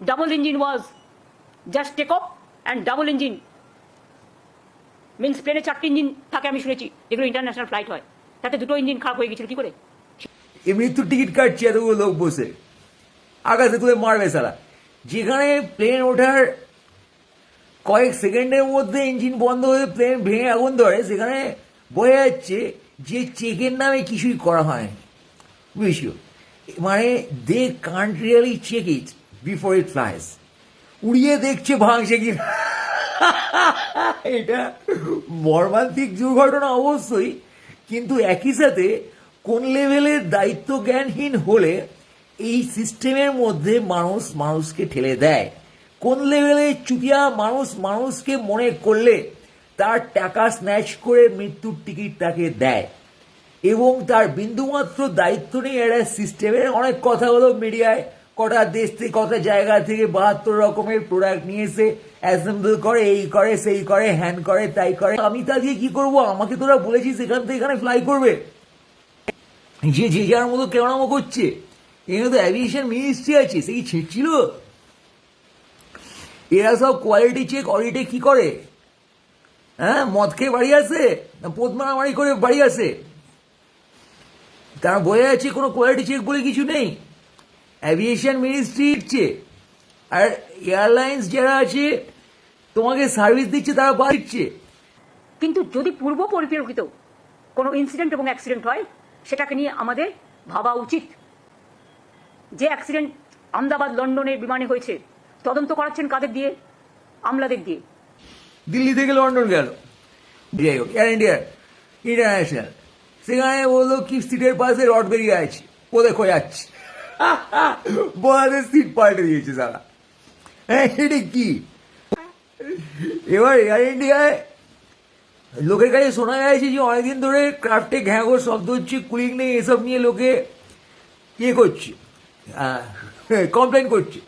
double engine was just take off and double engine. Means প্লেনে চারটি engine থাকে আমি শুনেছি যেগুলো ইন্টারন্যাশনাল ফ্লাইট হয় তাতে দুটো ইঞ্জিন খারাপ হয়ে গেছিল কি করে এই মৃত্যুর টিকিট কাটছে এতগুলো লোক বসে আকাশে তুলে মারবে সারা যেখানে প্লেন ওঠার কয়েক সেকেন্ডের মধ্যে ইঞ্জিন বন্ধ হয়ে প্লেন ভেঙে আগুন ধরে সেখানে বোঝা যাচ্ছে যে চেকের নামে কিছুই করা হয় বুঝিও মানে they can't really check it before it flies উড়িয়ে দেখছে ভাঙছে কি এটা মর্মান্তিক দুর্ঘটনা অবশ্যই, কিন্তু একই সাথে কোন লেভেলের দায়িত্ব জ্ঞানহীন হলে এই সিস্টেমের মধ্যে মানুষ মানুষকে ঠেলে দেয়? কোন লেভেলে চুতিয়া মানুষ মানুষকে মনে করলে তার টাকা স্ন্যাচ করে মৃত্যুর টিকিট তাকে দেয়? এবং তার বিন্দুমাত্র দায়িত্ব নেই একটা সিস্টেমের অনেক কথা হলো মিডিয়ায়। কটা দেশ থেকে কটা জায়গা থেকে বাহাত্তর রকমের প্রোডাক্ট নিয়ে এসে অ্যাসেম্বল করে, এই করে, সেই করে হ্যান করে, তাই করে। আমি তা দিয়ে কি করব? আমাকে তোরা বলেছিস এখান থেকে এখানে ফ্লাই করবে। যে যে যার মতো কেমন করছে। এখানে তো অ্যাভিয়েশন মিনিস্ট্রি আছে, সে কি ছিটছিল এরা সব কোয়ালিটি চেক অডিটে কি করে? হ্যাঁ মদ খেয়ে বাড়ি আসে? না পোত মারামারি করে বাড়ি আসে? তারা বোঝা যাচ্ছে কোনো কোয়ালিটি চেক বলে কিছু নেই। অ্যাভিয়েশন মিনিস্ট্রি দিচ্ছে। আর এয়ারলাইন্স যারা আছে তোমাকে সার্ভিস দিচ্ছে তারা বা দিচ্ছে। কিন্তু যদি পূর্ব পরিকল্পিত কোনো ইনসিডেন্ট এবং অ্যাক্সিডেন্ট হয় সেটাকে নিয়ে আমাদের ভাবা উচিত। যে অ্যাক্সিডেন্ট আহমেদাবাদ লন্ডনের বিমানে হয়েছে তদন্ত করাচ্ছেন কাদের দিয়ে? আমলাদের দিয়ে। দিল্লি থেকে লন্ডন গেল। যাই হোক এয়ার ইন্ডিয়া ইন্টারন্যাশনাল সেখানে বলল কি সিটের পাশে রড বেরিয়ে আছে ও দেখো যাচ্ছে। বলাদের সিট পাল্টে দিয়েছে সারা। হ্যাঁ এটা কি? এবার এয়ার ইন্ডিয়ায় লোকের কাছে শোনা গেছে যে অনেকদিন ধরে ক্রাফটে ঘ্যাঁগো শব্দ হচ্ছে কুলিং নেই, এসব নিয়ে লোকে ইয়ে করছে কমপ্লেন করছে।